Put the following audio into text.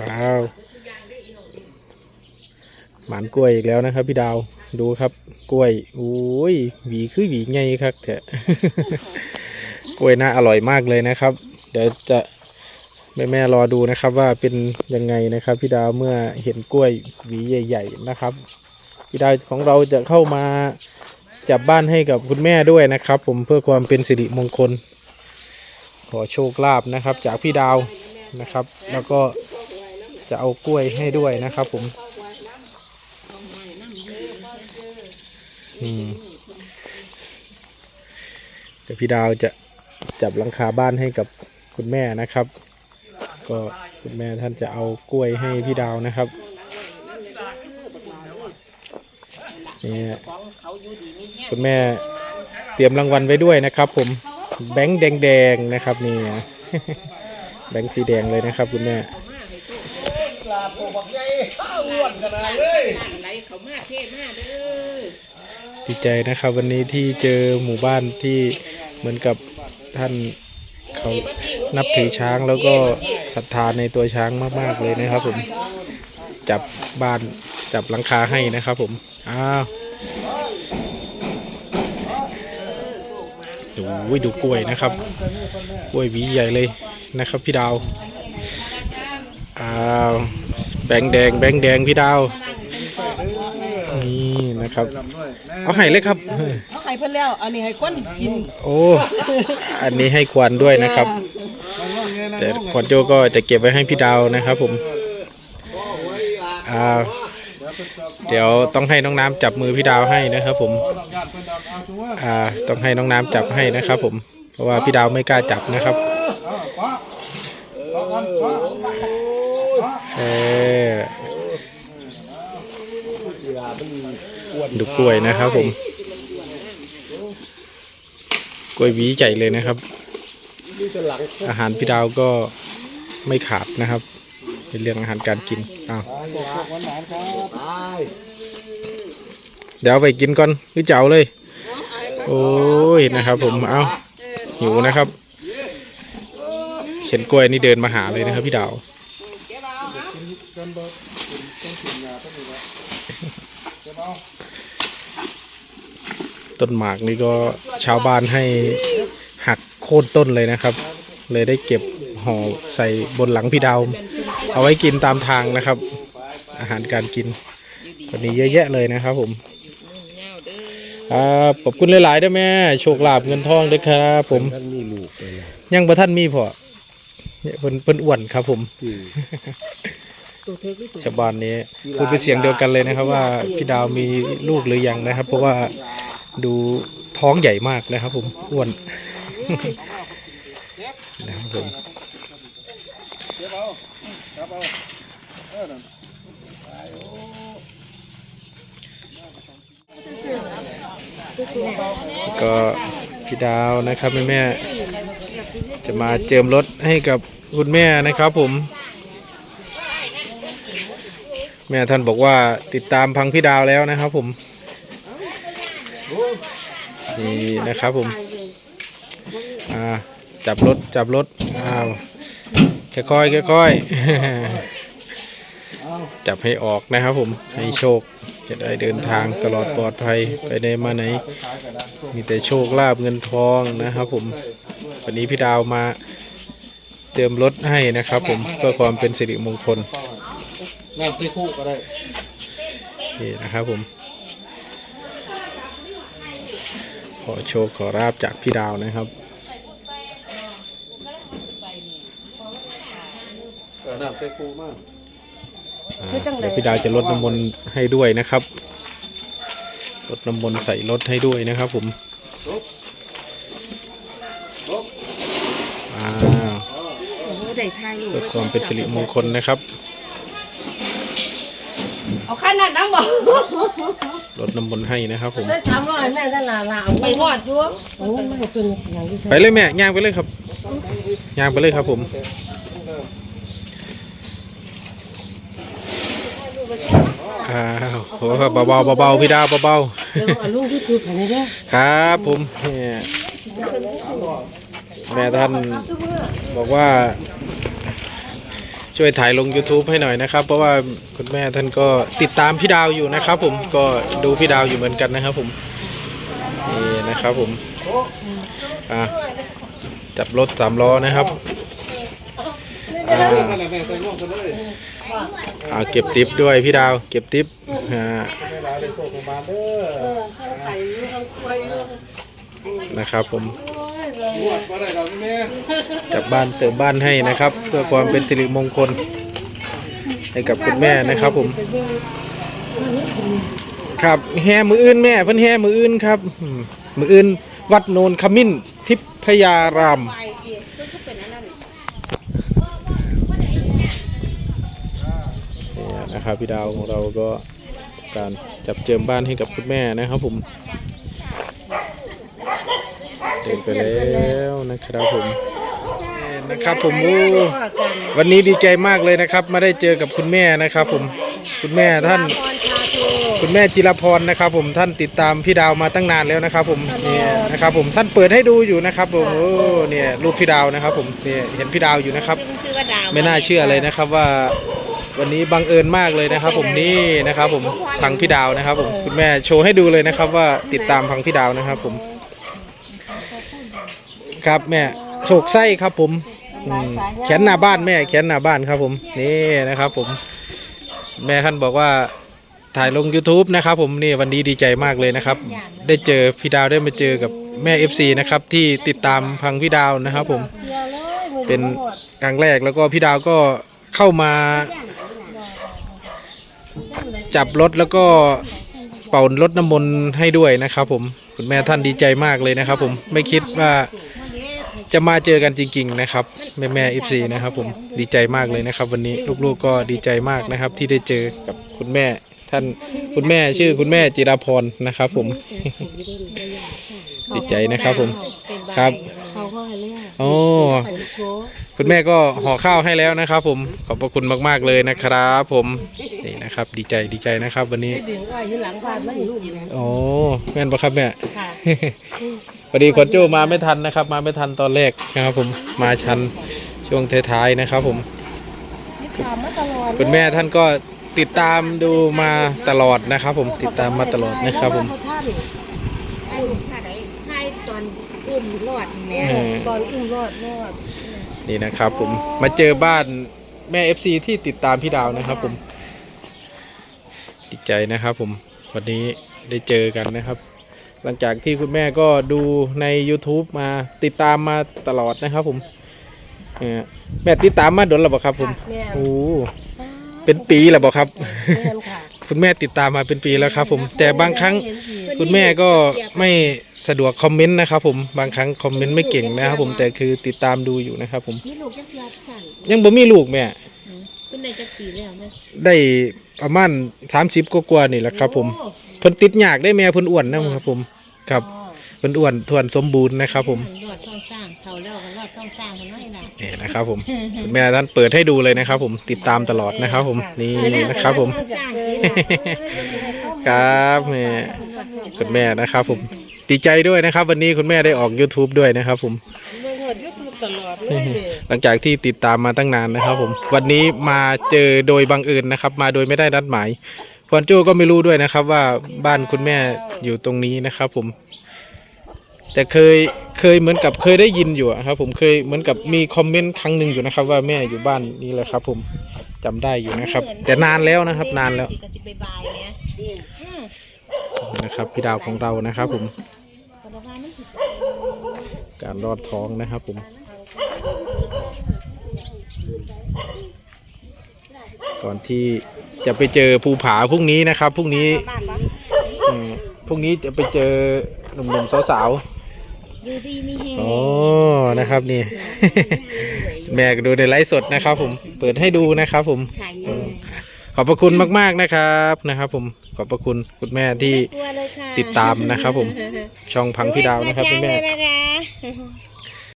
ว้าวหมานกล้วยอีกแล้วนะครับ พี่ดาวดูครับ กล้วยโอ้ยหวีคือหวีไงครับแท้กล้วยน่าอร่อยมากเลยนะครับ เดี๋ยวจะแม่แม่ๆรอดูนะครับ ว่าเป็นยังไงนะครับ พี่ดาวเมื่อเห็นกล้วยหวีใหญ่ ๆ นะครับ พี่ดาวของเราจะเข้ามาจับบ้านให้กับคุณแม่ด้วยนะครับ ผมเพื่อความเป็นสิริมงคล ขอโชคลาภนะครับ จากพี่ดาวนะครับ แล้วก็ จะเอากล้วยให้ด้วยนะครับ ผมอืมเดี๋ยวพี่ดาวจะจับหลังคาบ้านให้กับคุณแม่นะครับ ก็คุณแม่ท่านจะเอากล้วยให้พี่ดาวนะครับนี่คุณแม่เตรียมรางวัลไว้ด้วยนะครับ ผมแบงค์แดงๆนะครับนี่แบงค์สีแดงเลยนะครับ คุณแม่ ปลาโปบักใหญ่ข้าวอ้วนขนาดเลย ไหลเขามาเทมาเด้อดีใจนะครับ วันนี้ที่เจอหมู่บ้านที่เหมือนกับท่านเขานับถือช้างแล้วก็ศรัทธาในตัวช้างมากๆเลยนะครับผม จับบ้านจับหลังคาให้นะครับผม อ้าวโอ้ยดูกล้วยนะครับ กล้วยหวีใหญ่เลยนะครับ พี่ดาว อ้าวแบงค์แดงแบงค์แดงพี่ดาวนี่นะครับ เอาให้เลยครับเอาให้เพิ่นแล้ว อันนี้ให้คนกินโอ้ อันนี้ให้ควันด้วยนะครับแต่ควันโจก็จะเก็บไว้ให้พี่ดาวนะครับ ผมอ่าเดี๋ยวต้องให้น้องน้ำจับมือพี่ดาวให้นะครับ ผมอ่าต้องให้น้องน้ำจับให้นะครับ ผม เพราะว่าพี่ดาวไม่กล้าจับนะครับ เออดูกล้วยนะครับผม กล้วยหวีใหญ่เลยนะครับ อาหารพี่ดาวก็ไม่ขาดนะครับในเรื่องอาหารการกินอ้าวเดี๋ยวไปกินก่อนหรือจะเอาเลย โอ้ยนะครับ ผมเอาหิวนะครับ เห็นกล้วยนี่เดินมาหาเลยนะครับ พี่ดาว ต้นหมากนี่ก็ชาวบ้านให้หักโค่นต้นเลยนะครับ เลยได้เก็บห่อใส่บนหลังพี่ดาว เอาไว้กินตามทางนะครับ อาหารการกินวันนี้เยอะแยะเลยนะครับผมครับขอบคุณหลายๆด้วยแม่ โชคลาภเงินทองด้วยครับ ผมท่านมีลูกเลยนะยังบ่ท่านมีพอเนี่ยเพิ่นเพิ่นอ้วนครับ ผมตัวเธอคือตัวชาวบ้านนี้พูดเป็นเสียงเดียวกันเลยนะครับ ว่าพี่ดาวมีลูกหรือยังนะครับ เพราะว่า ดูท้องใหญ่มากนะครับผมอ้วนนะครับผมก็พี่ดาวนะครับแม่แม่จะมาเจิมรถให้กับคุณแม่นะครับผม แม่ท่านบอกว่าติดตามพังพี่ดาวแล้วนะครับผม นี่นะครับผม อ่า จับรถ จับรถ อ้าว ค่อยๆค่อยๆจับให้ออกนะครับผม ให้โชค จะได้เดินทางตลอดปลอดภัยไปได้มาไหน มีแต่โชคลาภเงินทองนะครับผม วันนี้พี่ดาวมาเติมรถให้นะครับผม เพื่อความเป็นสิริมงคลแม่งที่คู่ก็ได้นี่นะครับผม ข อโชว์ขอราบจากพี่ดาวนะครับเออน้ำที่คู่มากอ่าเดี๋ยวพี่ดาวจะลดน้ำมนต์ให้ด้วยนะครับลดน้ำมนต์ใส่รถให้ด้วยนะครับผมอ่าโอ้ได้ทายอยู่เพื่อความเป็นสิริมงคลนะครับ เอาขั้นนั้นน้ำบ่ลดน้ำมนต์ให้นะครับผม ใช้ช้ำร้อยแม่จะลาลาเอาไปหอดด้วยโอ้มันก็เป็นอย่างที่ใช่ไปเลยแม่ย่างไปเลยครับย่างไปเลยครับผม อ้าวโหเบาๆเบาๆพี่ดาวเบาๆเดี๋ยวเอาลูกที่ถือไปนี่เด้อครับผมเนี่ยแม่ท่านบอกว่า ช่วยถ่ายลง YouTube ให้หน่อยนะครับ เพราะว่าคุณแม่ท่านก็ติดตามพี่ดาวอยู่นะครับ ผมก็ดูพี่ดาวอยู่เหมือนกันนะครับ ผมนี่นะครับผมอะจับรถสามล้อนะครับอ่าอ่าเก็บทิปด้วยพี่ดาว เก็บทิปอ่า นะครับ ผมจับบ้านเสริมบ้านให้นะครับ เพื่อความเป็นสิริมงคล ให้กับคุณแม่นะครับ ผม ครับแห่มืออื่นแม่เพิ่นแห่มืออื่นครับอืมมืออื่น วัดโนนขมิ้นทิพยารามเนี่ยนะครับพี่ดาวของเราก็การจับเจิมบ้านให้กับคุณแม่นะครับผม เดินไปแล้วนะครับผมนะครับผมโอ้วันนี้ดีใจมากเลยนะครับมาได้เจอกับคุณแม่นะครับ ผมคุณแม่ท่าน คุณแม่จิรพรนะครับ ผมท่านติดตามพี่ดาวมาตั้งนานแล้วนะครับ ผมเนี่ยนะครับ ผมท่านเปิดให้ดูอยู่นะครับผมโอ้เนี่ยรูปพี่ดาวนะครับ ผมเนี่ยเห็นพี่ดาวอยู่นะครับ ไม่น่าเชื่อเลยนะครับว่าวันนี้บังเอิญมากเลยนะครับ ผมนี่นะครับ ผมพังพี่ดาวนะครับ ผมคุณแม่โชว์ให้ดูเลยนะครับ ว่าติดตามพังพี่ดาวนะครับ ผม ครับแม่โศกไส้ครับผมอืมแขนหน้าบ้านแม่แขนหน้าบ้านครับผมนี่นะครับผม แม่ท่านบอกว่าถ่ายลง YouTube นะครับผมนี่วันนี้ดีใจมากเลยนะครับ ได้เจอพี่ดาวได้มาเจอกับแม่ FC นะครับที่ติดตามพังพี่ดาวนะครับผมเสียเลยมือเป็นครั้งแรกแล้วก็พี่ดาวก็เข้ามา จับรถแล้วก็เป่ารถน้ำมนต์ให้ด้วยนะครับผมคุณแม่ท่านดีใจมากเลยนะครับผมไม่คิดว่า จะมาเจอกันจริง ๆ นะครับ แม่แม่เอฟซีนะครับ ผมดีใจมากเลยนะครับ วันนี้ลูกๆก็ดีใจมากนะครับ ที่ได้เจอกับคุณแม่ ท่านคุณแม่ชื่อคุณแม่จิราพรนะครับ ผมดีใจนะครับ ผมครับเขาก็ให้เรื่องโอ้ไปโก้ คุณแม่ก็ห่อข้าวให้แล้วนะครับ ผมขอบพระคุณมากๆเลยนะครับ ผมนี่นะครับ ดีใจดีใจนะครับ วันนี้ดึงอ้อยอยู่หลังบ้านไม่ลูกนะโอ้แม่นปะครับแม่ค่ะพอดีคนโจ้มาไม่ทันนะครับ มาไม่ทันตอนแรกนะครับ ผมมาชันช่วงท้ายๆนะครับ ผมตามมาตลอดคุณแม่ท่านก็ติดตามดูมาตลอดนะครับ ผมติดตามมาตลอดนะครับ ผมไอ้ลูกท่าไหนไอ้ตอนอุ้มรอดแม่เออตอนอุ้มรอดรอด นี่นะครับผมมาเจอบ้านแม่ FC ที่ติดตามพี่ดาวนะครับผมดีใจนะครับผมวันนี้ได้เจอกันนะครับ หลังจากที่คุณแม่ก็ดูใน YouTube มาติดตามมาตลอดนะครับผมเออแม่ติดตามมาโดนหรือเปล่าครับผมแม่ โอ้เป็นปีแล้วบอกครับ แม่ค่ะคุณแม่ติดตามมาเป็นปีแล้วครับ ผมแต่บางครั้ง คุณแม่ก็ไม่สะดวกคอมเมนต์นะครับผมบางครั้งคอมเมนต์ไม่เก่งนะครับผมแต่คือติดตามดูอยู่นะครับผมนี่ลูกจะเสียบสั่นยังบ่มีลูกแม่เป็นในจะปีแล้วนะได้ประมาณ30กว่าๆนี่แหละครับผมเพิ่นติดยากได้แม่เพิ่นอ้วนนะครับผมครับเพิ่นอ้วนทวนสมบูรณ์นะครับผมรอดต้องสร้างเขาแล้วกันรอดต้องสร้างมันน้อยนะนี่นะครับผมคุณแม่ท่านเปิดให้ดูเลยนะครับผมติดตามตลอดนะครับผมนี่นะครับผมสร้างครับแม่ คุณแม่นะครับ ผมดีใจด้วยนะครับ วันนี้คุณแม่ได้ออก YouTube ด้วยนะครับ ผมเบิ่งหดยูทูบตลอดเลยเด้หลังจากที่ติดตามมาตั้งนานนะครับ ผม วันนี้มาเจอโดยบังเอิญนะครับ มาโดยไม่ได้นัดหมายควนโจก็ไม่รู้ด้วยนะครับ ว่าบ้านคุณแม่อยู่ตรงนี้นะครับ ผม แต่เคยเคยเหมือนกับเคยได้ยินอยู่อะครับ ผมเคยเหมือนกับมีคอมเมนต์ครั้งหนึ่งอยู่นะครับ ว่าแม่อยู่บ้านนี้แหละครับ ผมจำได้อยู่นะครับ แต่นานแล้วนะครับ นานแล้วก็สิไปบายเนี่ยอืม นะครับพี่ดาวของเรานะครับผมกระดาษนี่สิการรอดท้องนะครับผม ก่อนที่จะไปเจอภูผาพรุ่งนี้นะครับพรุ่งนี้บ้านวะอืมพรุ่งนี้จะไปเจอหนุ่มๆสาวอยู่ดีมีเฮๆอ๋อนะครับนี่ แม่ก็ดูในไลฟ์สดนะครับผม เปิดให้ดูนะครับผม ถ่ายเงินข อบพระคุณมาก ๆนะครับนะครับ ผมขอบพระคุณคุณแม่ที่กลัวเลยค่ะติดตามนะครับ ผมช่องพังพี่ดาวนะครับคุณแม่เลยนะคะ